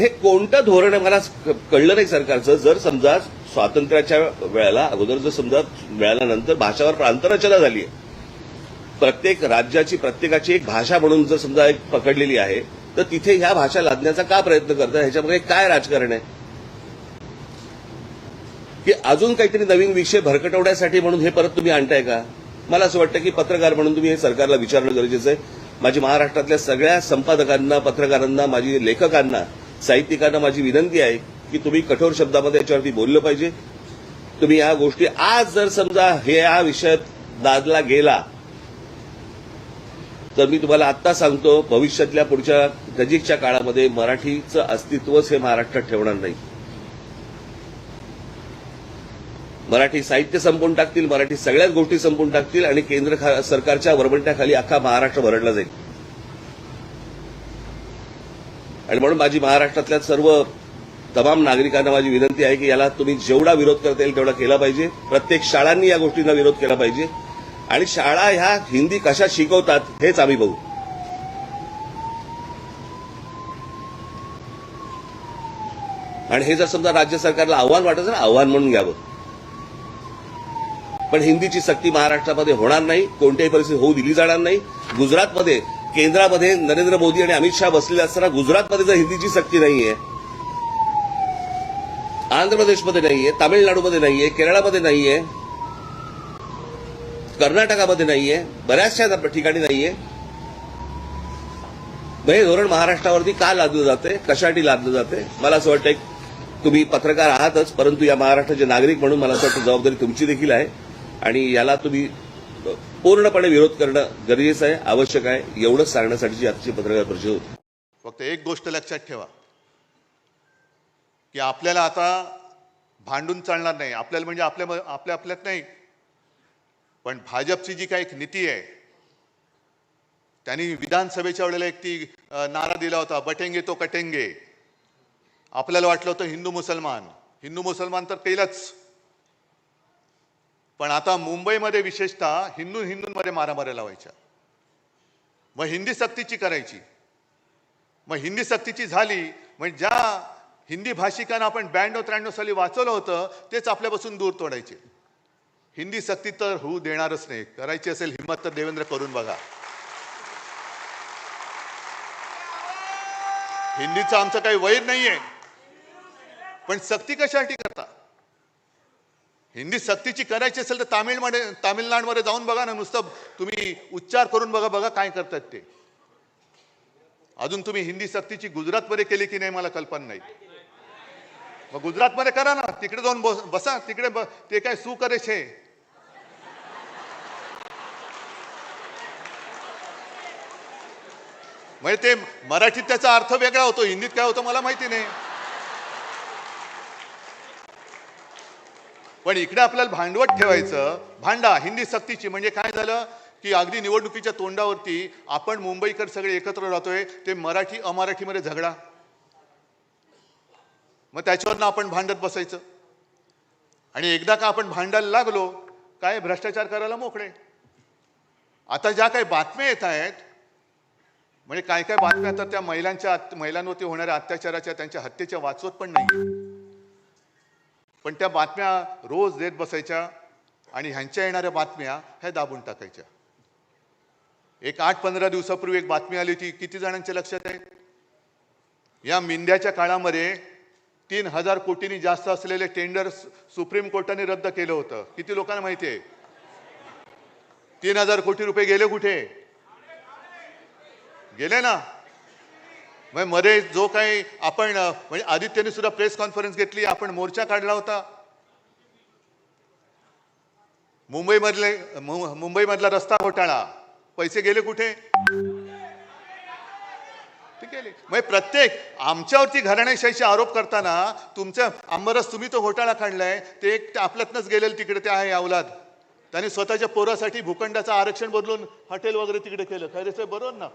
हे कोणतं धोरण आहे? मला कळलं नाही सरकारचं. जर समजा स्वातंत्र्याच्या वेळेला अगोदर जर समजा मिळाल्यानंतर भाषावर प्रांतरचना झाली आहे. प्रत्येक राज्याची प्रत्येकाची एक भाषा म्हणून जर समजा एक पकडलेली आहे तर तिथे ह्या भाषा लादण्याचा का प्रयत्न करतात ह्याच्यामध्ये काय राजकारण आहे? की अजून काहीतरी नवीन विषय भरकटवण्यासाठी म्हणून हे परत तुम्ही आणताय का? मला असं वाटतं की पत्रकार म्हणून तुम्ही हे सरकारला विचारणं गरजेचं आहे. माझी महाराष्ट्रातल्या सगळ्या संपादकांना पत्रकारांना माझी लेखकांना साहित्यिकांना माझी विनंती आहे की तुम्ही कठोर शब्दामध्ये याच्यावरती बोललं पाहिजे. तुम्ही या गोष्टी आज जर समजा हे या विषयात दादला गेला तर मी तुम्हाला आत्ता सांगतो भविष्यातल्या पुढच्या नजीकच्या काळामध्ये मराठीचं अस्तित्वच हे महाराष्ट्रात ठेवणार नाही. मराठी साहित्य संपून टाकतील मराठी सगळ्याच गोष्टी संपून टाकतील आणि केंद्र सरकारच्या वरवंट्याखाली अख्खा महाराष्ट्र भरडला जाईल. आणि म्हणून माझी महाराष्ट्रातल्या सर्व तमाम नागरिकांना माझी विनंती आहे की याला तुम्ही जेवढा विरोध करता येईल तेवढा केला पाहिजे. प्रत्येक शाळांनी या गोष्टींना विरोध केला पाहिजे. आणि शाळा ह्या हिंदी कशा शिकवतात हेच आम्ही बघू. आणि हे जर समजा राज्य सरकारला आव्हान वाटत असेल ना आव्हान म्हणून घ्यावं. पण हिंदीची सक्ती महाराष्ट्रामध्ये होणार नाही कोणत्याही परिस्थितीत होऊ दिली जाणार नाही. गुजरातमध्ये केंद्रामध्ये नरेंद्र मोदी आणि अमित शहा बसलेले असताना गुजरातमध्ये जर हिंदीची सक्ती नाहीये. आंध्र प्रदेशमध्ये नाहीये तामिळनाडूमध्ये नाहीये केरळामध्ये नाहीये कर्नाटकामध्ये नाहीये बऱ्याचशा ठिकाणी नाहीये. हे धोरण महाराष्ट्रावरती का लादलं जाते कशासाठी लादलं जाते मला असं वाटतं तुम्ही पत्रकार आहातच परंतु या महाराष्ट्राचे नागरिक म्हणून मला असं वाटतं जबाबदारी तुमची देखील आहे. आणि याला तुम्ही पूर्णपणे विरोध करणं गरजेचं आहे आवश्यक आहे. एवढंच सांगण्यासाठीची आजची पत्रकार परिषद होती. फक्त एक गोष्ट लक्षात ठेवा की आपल्याला आता भांडून चालणार नाही. आपल्याला म्हणजे आपल्या आपल्या आपल्यात नाही. पण भाजपची जी काही एक नीती आहे त्यांनी विधानसभेच्या वेळेला एक ती नारा दिला होता बटेंगे तो कटेंगे. आपल्याला वाटलं होतं हिंदू मुसलमान. हिंदू मुसलमान तर केलंच पण आता मुंबईमध्ये विशेषतः हिंदू हिंदूंमध्ये मारामाऱ्या लावायच्या. मग हिंदी सक्तीची करायची. मग हिंदी सक्तीची झाली म्हणजे ज्या हिंदी भाषिकांना आपण ब्याण्णव त्र्याण्णव साली वाचवलं होतं तेच आपल्यापासून दूर तोडायचे. हिंदी सक्ती तर होऊ देणारच नाही. करायची असेल हिंमत तर देवेंद्र करून बघा. हिंदीचं आमचं काही वैर नाहीये. पण सक्ती कशासाठी करता? हिंदी सक्तीची करायची असेल तर तामिळमध्ये तामिळनाडूमध्ये जाऊन बघा ना नुसतं तुम्ही उच्चार करून बघा बघा काय करतात ते. अजून तुम्ही हिंदी सक्तीची गुजरातमध्ये केली की नाही मला कल्पना नाही. मग गुजरातमध्ये करा ना तिकडे जाऊन बस- बसा तिकडे ब- ते काय सू करे छे. म्हणजे ते मराठीत त्याचा अर्थ वेगळा होतो हिंदीत काय होतं मला माहिती नाही. पण इकडे आपल्याला भांडवत ठेवायचं. भांडा हिंदी सक्तीची म्हणजे काय झालं? की अगदी निवडणुकीच्या तोंडावरती आपण मुंबईकर सगळे एकत्र राहतोय ते मराठी अमराठीमध्ये झगडा. मग त्याच्यावरनं आपण भांडत बसायचं. आणि एकदा का आपण भांडायला लागलो काय भ्रष्टाचार करायला मोकळे? आता ज्या काही बातम्या येत आहेत म्हणजे काय काय बातम्या तर त्या महिलांच्या महिलांवरती होणाऱ्या अत्याचाराच्या त्यांच्या हत्येच्या वाचवत पण नाही पण त्या बातम्या रोज देत बसायच्या आणि ह्यांच्या येणाऱ्या बातम्या ह्या दाबून टाकायच्या. एक आठ पंधरा दिवसापूर्वी एक बातमी आली होती किती जणांच्या लक्षात आहे? या मिंद्याच्या काळामध्ये तीन हजार कोटींनी जास्त असलेले टेंडर सुप्रीम कोर्टाने रद्द केलं होतं. किती लोकांना माहिती आहे? तीन हजार कोटी रुपये गेले कुठे? गेले ना? म्हणजे मध्ये जो काही आपण म्हणजे आदित्यने सुद्धा प्रेस कॉन्फरन्स घेतली आपण मोर्चा काढला होता. मुंबईमधले मुंबईमधला रस्ता घोटाळा. पैसे गेले कुठे? म्हणजे प्रत्येक आमच्यावरती घराण्याशाहीचे आरोप करताना तुमच्या आंबरस तुम्ही तो घोटाळा काढलाय ते एक आपल्यातनंच गेलेलं तिकडे ते आहे अवलाद. त्याने स्वतःच्या पोरासाठी भूखंडाचं आरक्षण बदलून हॉटेल वगैरे तिकडे केलं. खरे साहेब बरोबर ना?